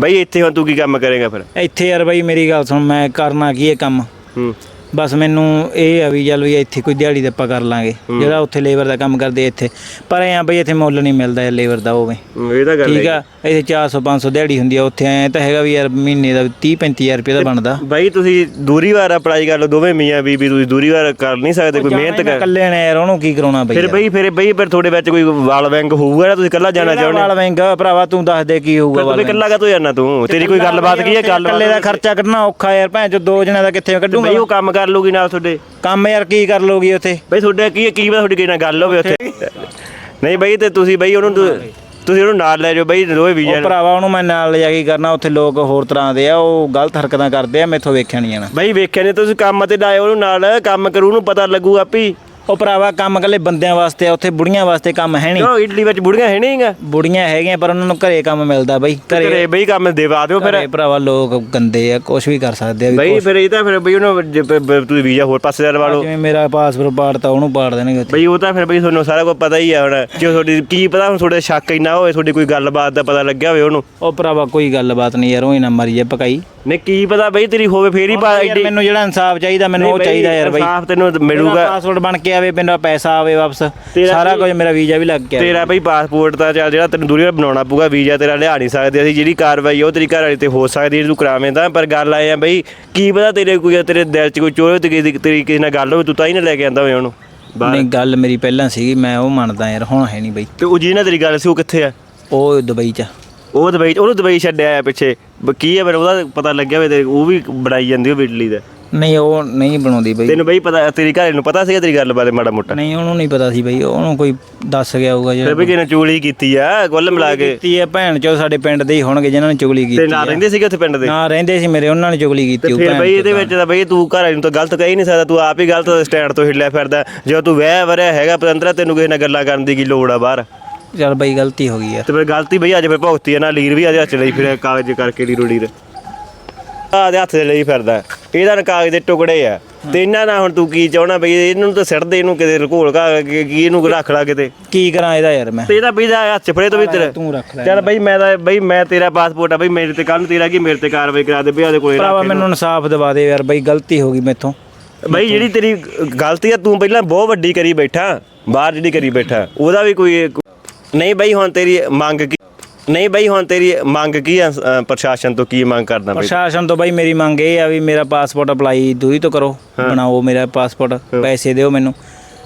ਬਈ ਇੱਥੇ ਹੁਣ ਤੂੰ ਕੀ ਕੰਮ ਕਰੇਗਾ ਫਿਰ? ਇੱਥੇ ਯਾਰ ਬਈ ਮੇਰੀ ਗੱਲ ਸੁਣ ਮੈਂ ਕਰਨਾ ਕੀ ਇਹ ਕੰਮ? ਹੂੰ। ਬਸ ਮੈਨੂੰ ਇਹ ਆ ਵੀ ਚੱਲ ਵੀ ਇੱਥੇ ਕੋਈ ਦਿਹਾੜੀ ਦਾ ਆਪਾਂ ਕਰ ਲਾਂਗੇ। ਜਿਹੜਾ ਉੱਥੇ ਲੇਬਰ ਦਾ ਕੰਮ ਕਰਦੇ ਇੱਥੇ। ਪਰ ਐਂ ਆ ਬਈ ਇੱਥੇ ਮੁੱਲ ਨਹੀਂ ਮਿਲਦਾ ਲੇਬਰ ਦਾ ਹੋਵੇ ਇਹ ਤਾਂ ਗੱਲ ਠੀਕ ਹੈ ਆ ਇੱਥੇ 400 500 ਦਿਹਾੜੀ ਹੁੰਦੀ ਆ ਉੱਥੇ ਐ ਤਾਂ ਹੈਗਾ ਵੀ ਯਾਰ ਮਹੀਨੇ ਦਾ 30 35000 ਰੁਪਏ ਦਾ ਬਣਦਾ। ਬਈ ਤੁਸੀਂ ਦੂਰੀ ਵਾਰ ਅਪਲਾਈ ਕਰ ਲਓ ਦੋਵੇਂ ਮੀਆਂ ਬੀਬੀ ਤੁਸੀਂ ਦੂਰੀ ਵਾਰ ਕਰ ਨਹੀਂ ਸਕਦੇ ਕੋਈ ਮਿਹਨਤ ਕਰ। ਇਕੱਲੇ ਨੇ ਯਾਰ ਉਹਨੂੰ ਕੀ ਕਰਾਉਣਾ ਬਈ ਫਿਰ ਬਈ ਫਿਰ ਬਈ ਫਿਰ ਤੁਹਾਡੇ ਵਿੱਚ ਕੋਈ ਵਾਲ ਵੈਂਗ ਹੋਊਗਾ ਨਾ ਤੁਸੀਂ ਇਕੱਲਾ ਜਾਣਾ ਚਾਹੁੰਦੇ ਵਾਲ ਵੈਂਗਾ ਭਰਾਵਾ ਤੂੰ ਦੱਸ ਦੇ ਕੀ ਹੋਊਗਾ ਤੂੰ ਇਕੱਲਾ ਕਾ ਜਾਣਾ ਤੂੰ? ਤੇਰੀ ਕੋਈ ਗੱਲਬਾਤ ਕੀ ਹੈ? ਗੱਲ ਇਕੱਲੇ ਦਾ ਖਰਚਾ ਕੱਢਣਾ ਔਖਾ ਯਾਰ ਭੈਣ ਚੋ ਦੋ ਜਣਿਆਂ ਦਾ ਕਿੱਥੇ ਕੱਢੂਗਾ ਬਈ ਉਹ ਕੰਮ ਕਰ ਲੂਗੀ ਨਾਲ ਤੁਹਾਡੇ? ਕੰਮ ਯਾਰ ਕੀ ਕਰ ਲੋਗੀ ਉੱਥੇ? ਬਈ ਤੁਹਾਡੇ ਕੀ ਕੀ ਪਤਾ ਤੁਹਾਡੀ ਕਿਹਨਾਂ ਨਾਲ ਗੱਲ ਹੋਵੇ ਉੱਥੇ? ਨਹੀਂ ਬਈ ਤੇ ਤੁਸੀਂ ਬਈ ਉਹਨੂੰ ਤੁ- ਤੁਸੀਂ ਉਹਨੂੰ ਨਾਲ ਲੈ ਜਾਓ ਬਈ ਦੋਵੇਂ ਵੀਜ਼ਾ ਉਹ ਭਰਾਵਾ ਉਹਨੂੰ ਮੈਂ ਨਾਲ ਲਿਜਾ ਕੇ ਕਰਨਾ? ਉੱਥੇ ਲੋਕ ਹੋਰ ਤਰ੍ਹਾਂ ਦੇ ਆ ਉਹ ਗਲਤ ਹਰਕਤਾਂ ਕਰਦੇ ਆ ਮੈਥੋਂ ਵੇਖਿਆ ਨਹੀਂ ਜਾਣਾ। ਬਈ ਵੇਖਿਆ ਨੇ ਤੁਸੀਂ ਕੰਮ ਤੇ ਲਾਏ ਉਹਨੂੰ ਨਾਲ ਕੰਮ ਕਰੂ ਉਹਨੂੰ ਪਤਾ ਲੱਗੂ ਆਪੀ। ਉਹ ਭਰਾਵਾ ਕੰਮ ਕੱਲੇ ਬੰਦਿਆਂ ਵਾਸਤੇ ਆ ਉੱਥੇ ਬੁੜੀਆਂ ਵਾਸਤੇ ਕੰਮ ਹੈ ਨਹੀਂ। ਕਿਉਂ? ਇਟਲੀ ਵਿੱਚ ਬੁੜੀਆਂ ਹੈ ਨਹੀਂਗਾ ਬੁੜੀਆਂ ਹੈਗੀਆਂ ਪਰ ਉਹਨਾਂ ਨੂੰ ਘਰੇ ਕੰਮ ਮਿਲਦਾ ਬਈ ਘਰੇ ਬਈ ਕੰਮ ਦੇਵਾ ਦਿਓ ਫਿਰ। ਘਰੇ ਭਰਾਵਾ ਲੋਕ ਗੰਦੇ ਆ ਕੁਝ ਵੀ ਕਰ ਸਕਦੇ ਆ ਬਈ ਫਿਰ ਇਹ ਤਾਂ ਫਿਰ ਬਈ ਉਹਨੂੰ ਤੁਸੀਂ ਵੀਜ਼ਾ ਹੋਰ ਪਾਸੇ ਦਾ ਲਵਾ ਲਓ ਜਿਵੇਂ ਮੇਰਾ ਪਾਸਪੋਰਟ ਪਾੜਤਾ ਉਹਨੂੰ ਪਾੜ ਦੇਣਗੇ ਬਈ ਉਹ ਤਾਂ ਫਿਰ ਬਈ ਤੁਹਾਨੂੰ ਸਾਰਾ ਕੁਝ ਪਤਾ ਹੀ ਆ ਹੁਣ ਜੇ ਤੁਹਾਡੀ ਕੀ ਪਤਾ ਹੁਣ ਤੁਹਾਡੇ ਸ਼ੱਕ ਇੰਨਾ ਹੋਵੇ ਤੁਹਾਡੀ ਕੋਈ ਗੱਲਬਾਤ ਦਾ ਪਤਾ ਲੱਗਿਆ ਹੋਵੇ ਉਹਨੂੰ। ਉਹ ਭਰਾਵਾ ਕੋਈ ਗੱਲਬਾਤ ਨਹੀਂ ਯਾਰ ਉਹ ਹੀ ਨਾ ਮਰੀ ਜਾ ਪਕਾਈ ਨੇ ਕੀ ਪਤਾ ਬਈ ਤੇਰੀ ਹੋਵੇ ਫੇਰ ਹੀ ਪਾ ਯਾਰ ਮੈਨੂੰ ਜਿਹੜਾ ਇਨਸਾਫ ਚਾਹੀਦਾ ਮੈਨੂੰ ਉਹ ਚਾਹੀਦਾ ਯਾਰ ਬਈ। ਸਾਫ਼ ਤੈਨੂੰ ਮਿਲੂਗਾ। ਪਾਸਪੋਰਟ ਬਣ ਕੇ ਆਵੇ ਮੇਰਾ ਪੈਸਾ ਆਵੇ ਵਾਪਸ ਤੇਰਾ ਸਾਰਾ ਕੁਝ ਮੇਰਾ ਵੀਜ਼ਾ ਵੀ ਲੱਗ ਗਿਆ। ਤੇਰਾ ਬਈ ਪਾਸਪੋਰਟ ਤਾਂ ਚੱਲ ਜਿਹੜਾ ਤੈਨੂੰ ਦੂਰੀ ਬਣਾਉਣਾ ਪਊਗਾ ਵੀਜ਼ਾ ਤੇਰਾ ਲਿਆ ਨਹੀਂ ਸਕਦੇ ਅਸੀਂ ਜਿਹੜੀ ਕਾਰਵਾਈ ਉਹ ਤੇਰੀ ਘਰ ਵਾਲੀ ਤੇ ਹੋ ਸਕਦੀ ਹੈ ਤੂੰ ਕਰਾਵੇਂ ਤਾਂ ਪਰ ਗੱਲ ਆਏ ਆ ਬਈ ਕੀ ਪਤਾ ਤੇਰੇ ਕੋਈ ਤੇਰੇ ਦਿਲ 'ਚ ਕੋਈ ਚੋਰ ਤੇ ਕਿਸੇ ਦੀ- ਤੇਰੀ ਕਿਸੇ ਨਾਲ ਗੱਲ ਹੋਵੇ ਤੂੰ ਤਾਂ ਹੀ ਨਾ ਲੈ ਕੇ ਆਂਦਾ ਹੋਵੇ ਉਹਨੂੰ। ਨਹੀਂ ਗੱਲ ਮੇਰੀ ਪਹਿਲਾਂ ਸੀਗੀ ਮੈਂ ਉਹ ਮੰਨਦਾ ਯਾਰ ਹੁਣ ਹੈ ਨਹੀਂ ਬਈ। ਤੇ ਉਹ ਜਿਹਨਾਂ ਤੇਰੀ ਗੱਲ ਸੀ ਉਹ ਕਿੱਥੇ ਆ? ਉਹ ਦੁਬਈ ਚ। ਆ। ਉਹ ਦੁਬਈ ਉਹਨੂੰ ਦੁਬਈ ਛੱਡਿਆ ਆ ਪਿੱਛੇ। ਬ- ਕੀ ਹੈ ਪਰ ਉਹਦਾ ਪਤਾ ਲੱਗਿਆ ਹੋਵੇ ਤੇ ਉਹ ਵੀ ਬਣਾਈ ਜਾਂਦੀ ਉਹ ਇਟਲੀ ਦਾ। ਨਹੀਂ ਉਹ ਨਹੀਂ ਬਣਾਉਂਦੀ ਬਈ। ਤੈਨੂੰ ਬਈ ਪਤਾ ਤੇਰੀ ਘਰ ਨੂੰ ਪਤਾ ਸੀਗਾ ਤੇਰੀ ਗੱਲ ਬਾਰੇ ਮਾੜਾ ਮੋਟਾ? ਨਹੀਂ ਉਹਨੂੰ ਨਹੀਂ ਪਤਾ ਸੀ ਬਈ ਉਹਨੂੰ ਕੋਈ ਦੱਸ ਗਿਆ ਹੋਊਗਾ ਫਿਰ ਵੀ ਕਿਨੇ ਚੂਲੀ ਕੀਤੀ ਆ ਕੁੱਲ ਮਿਲਾ ਕੇ? ਕੀਤੀ ਹੈ ਭੈਣ ਚੋ ਸਾਡੇ ਪਿੰਡ ਦੇ ਹੀ ਹੋਣਗੇ ਜਿਨ੍ਹਾਂ ਨੇ ਚੁਗਲੀ ਤੇ ਕੀਤੀ ਹੈ। ਰਹਿੰਦੇ ਸੀਗੇ ਉੱਥੇ ਪਿੰਡ ਦੇ? ਨਾ ਰਹਿੰਦੇ ਸੀ ਮੇਰੇ ਉਹਨਾਂ ਨੇ ਚੁਗਲੀ ਕੀਤੀ ਉਹ ਫਿਰ ਭੈਣ ਬਈ ਇਹਦੇ ਵਿੱਚ ਤਾਂ ਬਈ ਤੂੰ ਘਰ ਨੂੰ ਤਾਂ ਗਲਤ ਕਹਿ ਹੀ ਨਹੀਂ ਸਕਦਾ ਤੂੰ ਆਪ ਹੀ ਗਲਤ ਸਟੈਂਡ ਤੋਂ ਹਿੱਲਿਆ ਫਿਰਦਾ। ਜਦੋਂ ਤੂੰ ਵਹਿ ਵਰਿਆ ਹੈਗਾ ਪਤੰਦਰਾ ਤੈਨੂੰ ਕਿਸੇ ਨਾਲ ਗੱਲਾਂ ਕਰਨ ਦੀ ਕੀ ਲੋੜ ਆ ਬਾਹਰ? ਚੱਲ ਬਈ ਗਲਤੀ ਹੋ ਗਈ ਯਾਰ। ਤੇ ਫਿਰ ਗਲਤੀ ਬਈ ਅੱਜ ਫਿਰ ਭੁਗਤੀ ਆ ਨਾ ਲੀਰ ਵੀ ਅੱਜ ਹੱਥ ਲਈ ਫਿਰ ਕਾਗਜ਼ ਕਰਕੇ ਲੀਰੋ ਲੀਰ। ਆ ਦੇ ਹੱਥ 'ਚ ਲਈ ਫਿਰਦਾ। ਇਹਦਾ ਨਾ ਕਾਗਜ਼ ਦੇ ਟੁਕੜੇ ਆ। ਤੇ ਇਹਨਾਂ ਨਾਲ ਹੁਣ ਤੂੰ ਕੀ ਚਾਹਣਾ ਬਈ ਇਹਨੂੰ ਤਾਂ ਸਿੱਟ ਦੇ ਇਹਨੂੰ ਕਿਤੇ ਰਕੋਲ ਕਾ ਕੀ ਇਹਨੂੰ ਰੱਖ ਲਾ ਕਿਤੇ? ਕੀ ਕਰਾਂ ਇਹਦਾ ਯਾਰ ਮੈਂ? ਤੇ ਇਹਦਾ ਬਈ ਦਾ ਹੱਥ 'ਚ ਫੜੇ ਤੋਂ ਵੀ ਤੇਰਾ। ਤੂੰ ਰੱਖ ਲੈ ਚੱਲ ਬਈ ਮੈਂ ਤਾਂ ਬਈ ਮੈਂ ਤੇਰਾ ਪਾਸਪੋਰਟ ਆ ਬਈ ਮੇਰੇ ਤੇ ਕੱਲ ਨੂੰ ਤੇਰਾ ਕੀ ਮੇਰੇ ਤੇ ਕਾਰਵਾਈ ਕਰਾ ਦੇ ਬਈ ਆਦੇ ਕੋਲੇ ਭਰਾਵਾ ਰੱਖ ਮੈਨੂੰ ਇਨਸਾਫ ਦਿਵਾ ਦੇ ਯਾਰ ਬਈ ਗਲਤੀ ਹੋ ਗਈ ਮੈਥੋਂ। ਬਈ ਜਿਹੜੀ ਤੇਰੀ ਗਲਤੀ ਆ ਤੂੰ ਪਹਿਲਾਂ ਬਹੁਤ ਵੱਡੀ ਕਰੀ ਬੈਠਾ ਬਾਹਰ ਜਿਹੜੀ ਕਰੀ ਬੈਠਾ ਉਹਦਾ ਵੀ ਕੋਈ ਨਹੀਂ ਬਈ ਹੁਣ ਤੇਰੀ ਮੰਗ ਕੀ ਨਹੀਂ ਬਈ ਹੁਣ ਤੇਰੀ ਮੰਗ ਕੀ ਆ? ਅ, ਪ੍ਰਸ਼ਾਸਨ ਤੋਂ ਕੀ ਮੰਗ ਕਰਦਾ ਬਈ? ਪ੍ਰਸ਼ਾਸਨ ਤੋਂ ਬਈ ਮੇਰੀ ਮੰਗ ਇਹ ਆ ਵੀ ਮੇਰਾ ਪਾਸਪੋਰਟ ਅਪਲਾਈ ਦੂਰੀ ਤੋਂ ਕਰੋ। ਬਣਾਓ ਮੇਰਾ ਪਾਸਪੋਰਟ ਪੈਸੇ ਦਿਓ ਮੈਨੂੰ।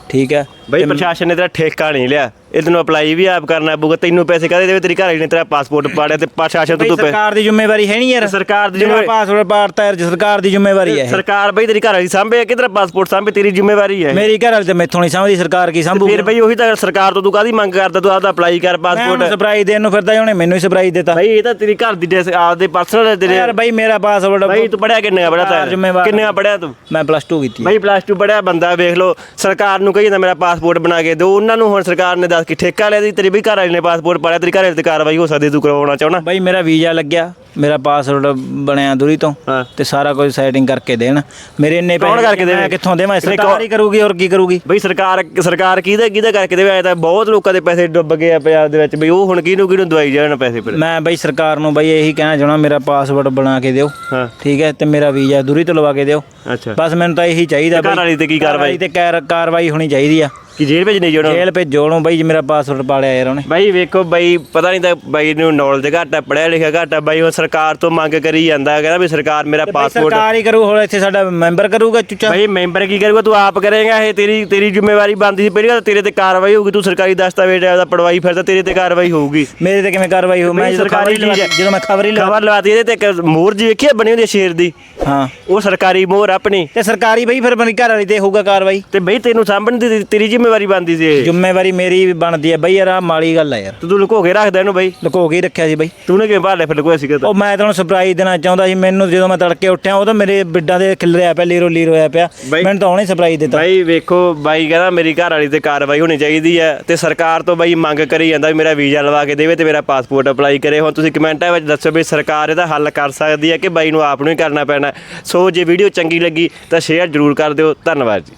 ਠੀਕ ਹੈ ਬਈ ਪ੍ਰਸ਼ਾਸਨ ਨੇ ਤੇਰਾ ਠੇਕਾ ਨਹੀਂ ਲਿਆ। ਇਹ ਤੈਨੂੰ ਅਪਲਾਈ ਵੀ ਆਪ ਕਰਨਾ ਪਊਗਾ ਤੈਨੂੰ ਪੈਸੇ ਕਾਹਦੇ ਦੇਵੇ? ਤੇਰੀ ਘਰ ਵਾਲੀ ਨੇ ਤੇਰਾ ਪਾਸਪੋਰਟ ਪਾੜਿਆ ਤੇ ਪ੍ਰਸ਼ਾਸਨ ਤੋਂ ਤੂੰ ਪੈਸੇ ਸਰਕਾਰ ਦੀ ਜ਼ਿੰਮੇਵਾਰੀ ਹੈ ਨਹੀਂ ਯਾਰ। ਸਰਕਾਰ ਦੀ ਜਿਹੜਾ ਜ਼ਿੰਮੇਵਾਰੀ ਪਾਸਪੋਰਟ ਪਾੜਤਾ ਯਾਰ ਸਰਕਾਰ ਦੀ ਜ਼ਿੰਮੇਵਾਰੀ ਹੈ ਇਹ। ਸਰਕਾਰ ਬਈ ਤੇਰੀ ਘਰ ਵਾਲੀ ਸਾਂਭੇ ਕਿਧਰ ਪਾਸਪੋਰਟ ਸਾਂਭੇ? ਤੇਰੀ ਜ਼ਿੰਮੇਵਾਰੀ ਹੈ ਮੇਰੀ ਘਰ ਵਾਲੀ ਤੇ ਮੈਥੋਂ ਨਹੀਂ ਸਮਝਦੀ ਸਰਕਾਰ ਕੀ ਸੰਭੂ ਫਿਰ ਬਈ ਉਹੀ ਤਾਂ ਸਰਕਾਰ ਤੋਂ ਤੂੰ ਕਾਹਦੀ ਮੰਗ ਕਰਦਾ? ਤੂੰ ਆਪਦਾ ਅਪਲਾਈ ਕਰ ਮੈਂ ਪਾਸਪੋਰਟ ਸਰਪ੍ਰਾਈਜ਼ ਦੇਣ ਨੂੰ ਫਿਰਦਾ ਸੀ, ਉਹਨੇ ਮੈਨੂੰ ਹੀ ਸਰਪ੍ਰਾਈਜ਼ ਦਿੱਤਾ। ਬਈ ਇਹ ਤਾਂ ਤੇਰੀ ਘਰ ਦੀ ਡੈਸ ਆਪਦੇ ਪਰਸਨਲ ਤੇਰੇ। ਯਾਰ ਬਈ ਮੇਰਾ ਪਾਸਪੋਰਟ ਬਈ ਤੂੰ ਪੜਿਆ ਕਿੰਨੇ ਪੜਿਆ ਸਰਕਾਰ ਤਾ ਜ਼ਿੰਮੇਵਾਰ ਕਿੰਨੇ ਪੜਿਆ ਤੂੰ? ਮੈਂ ਪਲੱਸ 2 ਕੀਤੀ ਹੈ। ਬਈ ਪਲੱਸ 2 ਪੜਿਆ ਬੰਦਾ ਵੇਖ ਲਓ। ਸਰਕਾਰ ਨੂੰ ਕਹੀ ਜਾਂਦਾ ਮੇਰਾ ਪਾਸਪੋਰਟ ਬਣਾ ਕੇ ਦਿਓ। ਉਹਨਾਂ ਨੂੰ ਹੁਣ ਸਰਕਾਰ ਨੇ ਦੱਸ ਕੇ ਠੇਕਾ ਲਿਆ ਦੀ ਤੇਰੀ ਵੀ ਘਰ ਵਾਲੇ ਨੇ ਪਾਸਪੋਰਟ ਪਾੜਿਆ ਤੇਰੀ ਘਰ ਵਾਲੇ ਤੇ ਕਾਰਵਾਈ ਹੋ ਸਕਦੀ ਤੂੰ ਕਰਵਾਉਣਾ ਚਾਹਣਾ ਬਾਈ ਮੇਰਾ ਵੀਜ਼ਾ ਲੱਗਿਆ। ਮੇਰਾ ਪਾਸਪੋਰਟ ਬਣਿਆ ਦੂਰੀ ਤੋਂ ਹਾਂ। ਤੇ ਸਾਰਾ ਕੁਝ ਸੈਟਿੰਗ ਕਰਕੇ ਦੇਣ। ਮੇਰੇ ਇੰਨੇ ਕੌਣ ਪੈਸੇ ਕਰਕੇ ਦੇਵੇ? ਮੈਂ ਕਿੱਥੋਂ ਦੇਵਾਂ? ਸਰਕਾਰ ਕੌਣ- ਹੀ ਕਰੂਗੀ ਔਰ ਕੀ ਕਰੂਗੀ? ਬਈ ਸਰਕਾਰ ਸਰਕਾਰ ਕਿਹਦਾ ਕਿਹਦਾ ਕਰਕੇ ਦੇਵੇ? ਐ ਤਾਂ ਬਹੁਤ ਲੋਕਾਂ ਦੇ ਪੈਸੇ ਡੁੱਬ ਗਏ ਆ ਪੰਜਾਬ ਦੇ ਵਿੱਚ। ਬਈ ਉਹ ਹੁਣ ਕਿਹਨੂੰ ਕਿਹਨੂੰ ਦਵਾਈ ਜਾਣ ਪੈਸੇ ਫਿਰ? ਮੈਂ ਬਈ ਸਰਕਾਰ ਨੂੰ ਬਈ ਇਹੀ ਕਹਿਣਾ ਚਾਹਣਾ ਮੇਰਾ ਪਾਸਪੋਰਟ ਬਣਾ ਕੇ ਦਿਓ। ਹਾਂ। ਠੀਕ ਹੈ? ਤੇ ਮੇਰਾ ਵੀਜ਼ਾ ਦੂਰੀ ਤੋਂ ਲਵਾ ਕੇ ਦਿਓ। ਅੱਛਾ। ਬਸ ਮੈਨੂੰ ਤਾਂ ਇਹੀ ਚਾਹੀਦਾ ਤੇ ਘਰ ਵਾਲੀ ਤੇ ਕੀ ਘਰ ਵਾਲੀ ਤੇ ਕਾਰ- ਕਾਰਵਾਈ ਹੋਣੀ ਚਾਹੀਦੀ ਆ। ਕਿ ਜੇਲ੍ਹ ਵਿੱਚ ਨਹੀਂ ਜਾਣਾ ਜੇਲ੍ਹ ਭੇਜੋ ਉਹਨੂੰ ਬਈ ਜੇ ਮੇਰਾ ਪਾਸਪੋਰਟ ਪਾਲਿਆ ਯਾਰ ਉਹਨੇ। ਬਾਈ ਵੇਖੋ ਬਾਈ ਪਤਾ ਨਹੀਂ ਤਾਂ ਬਾਈ ਨੂੰ ਨੌਲੇਜ ਘੱਟ ਆ ਪੜਿਆ ਲਿਖਿਆ ਘੱਟ ਆ। ਬਾਈ ਉਹ ਸਰਕਾਰ ਤੋਂ ਮੰਗ ਕਰੀ ਜਾਂਦਾ ਕਹਿੰਦਾ ਵੀ ਸਰਕਾਰ ਮੇਰਾ ਪਾਸਪੋਰਟ ਸਰਕਾਰ ਹੀ ਕਰੂ ਹੁਣ ਇੱਥੇ ਸਾਡਾ ਮੈਂਬਰ ਕਰੂਗਾ ਚੁੱਚਾ। ਬਾਈ ਮੈਂਬਰ ਕੀ ਕਰੂਗਾ ਤੂੰ ਆਪ ਕਰੇਗਾ ਇਹ ਤੇਰੀ ਤੇਰੀ ਜ਼ਿੰਮੇਵਾਰੀ ਬਣਦੀ ਸੀ ਪਹਿਲੀ ਗੱਲ ਤੇਰੇ ਤੇ ਕਾਰਵਾਈ ਹੋਊਗੀ ਤੂੰ ਸਰਕਾਰੀ ਦਸਤਾਵੇਜ਼ ਦਾ ਪੜਵਾਈ ਫਿਰਦਾ ਤੇਰੇ ਤੇ ਕਾਰਵਾਈ ਹੋਊਗੀ। ਮੇਰੇ ਤੇ ਕਿਵੇਂ ਕਾਰਵਾਈ ਹੋ ਮੈਂ ਜਦੋਂ ਸਰਕਾਰੀ ਖਬਰ ਹੀ ਹੈ। ਜਦੋਂ ਮੈਂ ਖਬਰ ਹੀ ਖਬਰ ਲਵਾਤੀ ਇਹਦੇ ਤੇ ਇੱਕ ਮੋਹਰ ਜੀ ਵੇਖੀ ਬਣੀ ਹੁੰਦੀ ਸ਼ੇਰ ਦੀ। ਹਾਂ। ਉਹ ਸਰਕਾਰੀ ਮੋਹਰ ਆਪਣੀ। ਤੇ ਸਰਕਾਰੀ ਬਈ ਫਿਰ ਮੇਰੀ ਘਰ ਵਾਲੀ ਤੇ ਹੋਊਗਾ ਕਾਰਵਾਈ? ਤੇ ਬਈ ਤੈਨੂੰ ਸਾਂਭਣ ਦੀ ਤੇਰੀ ਜ਼ਿੰਮੇਵਾਰੀ ਬਣਦੀ ਸੀ ਇਹ। ਜ਼ਿੰਮੇਵਾਰੀ ਮੇਰੀ ਵੀ ਬਣਦੀ ਹੈ ਬਈ ਯਾਰ ਆ ਮਾੜੀ ਗੱਲ ਆ ਯਾਰ। ਤੇ ਲੁਕੋ ਕੇ ਰੱਖਦਾ ਇਹਨੂੰ ਬਈ। ਲੁਕੋ ਕੇ ਹੀ ਰੱਖਿਆ ਸੀ ਬਈ। ਤੂੰ ਨੇ ਕਿਵੇਂ ਭਾਲੇ ਫਿਰ ਲੁਕੋਇਆ ਸੀਗਾ ਤਾਂ। ਉਹ ਮੈਂ ਤੁਹਾਨੂੰ ਸਰਪ੍ਰਾਈਜ਼ ਦੇਣਾ ਚਾਹੁੰਦਾ ਸੀ ਮੈਨੂੰ ਜਦੋਂ ਮੈਂ ਤੜਕੇ ਉੱਠਿਆ ਉਦੋਂ ਮੇਰੇ ਬਿੱਡਾਂ ਦੇ ਖਿਲਰਿਆ ਪਿਆ ਲੀਰੋ ਲੀਰ ਹੋਇਆ ਪਿਆ। ਬਾਈ- ਮੈਨੂੰ ਤਾਂ ਉਹਨੇ ਸਰਪ੍ਰਾਈਜ਼ ਦਿੱਤਾ। ਬਾਈ ਵੇਖੋ ਬਾਈ ਕਹਿੰਦਾ ਮੇਰੀ ਘਰ ਵਾਲੀ ਤੇ ਕਾਰਵਾਈ ਹੋਣੀ ਚਾਹੀਦੀ ਹੈ ਤੇ ਸਰਕਾਰ ਤੋਂ ਬਾਈ ਮੰਗ ਕਰੀ ਜਾਂਦਾ ਵੀ ਮੇਰਾ ਵੀਜ਼ਾ ਲਵਾ ਕੇ ਦੇਵੇ ਤੇ ਮੇਰਾ ਪਾਸਪੋਰਟ ਅਪਲਾਈ ਕਰੇ। ਹੁਣ ਤੁਸੀਂ ਕਮੈਂਟਾਂ ਵਿੱਚ ਦੱਸੋ ਵੀ ਸਰਕਾਰ ਇਹਦਾ ਹੱਲ ਕਰ ਸਕਦੀ ਹੈ ਕਿ ਬਾਈ ਨੂੰ ਆਪ ਨੂੰ ਹੀ ਕਰਨਾ ਪੈਣਾ ਸੋ ਜੇ ਵੀਡੀਓ ਚੰਗੀ ਲੱਗੀ ਤਾਂ ਸ਼ੇਅਰ ਜ਼ਰੂਰ ਕਰ ਦਿਓ। ਧੰਨਵਾਦ ਜੀ।